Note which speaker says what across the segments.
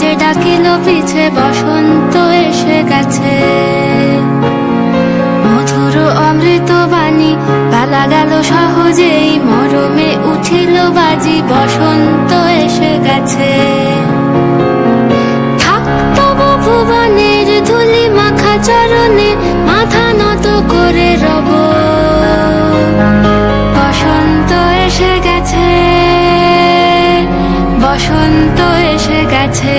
Speaker 1: যে ডাকিল পিছে, বসন্ত এসে গেছে। মধুর অমৃত বাণী, বেলা গেল সহজেই, মরমে উঠিল বাজি, বসন্ত এসে গেছে। থাক তবু ভুবনের ধুলি মাখা চরণে, মাথা নত করে বসন্ত এসে গেছে।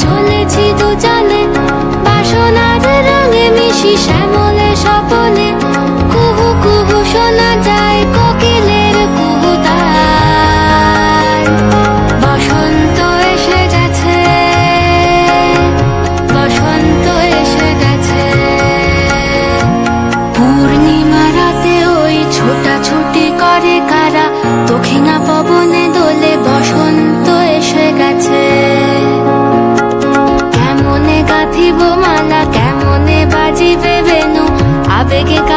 Speaker 1: মাখি তো চলে। বাসনার রঙে মিশি শ্যামলে স্বপনে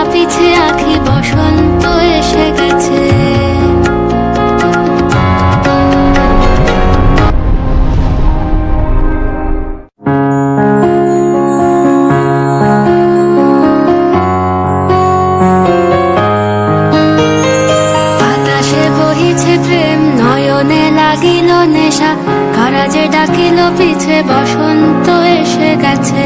Speaker 1: কাঁপিছে আখি বসন্ত এসে গেছে। লাগিল নেশা। কারা ডাকিল পিছে বসন্ত এসে গেছে।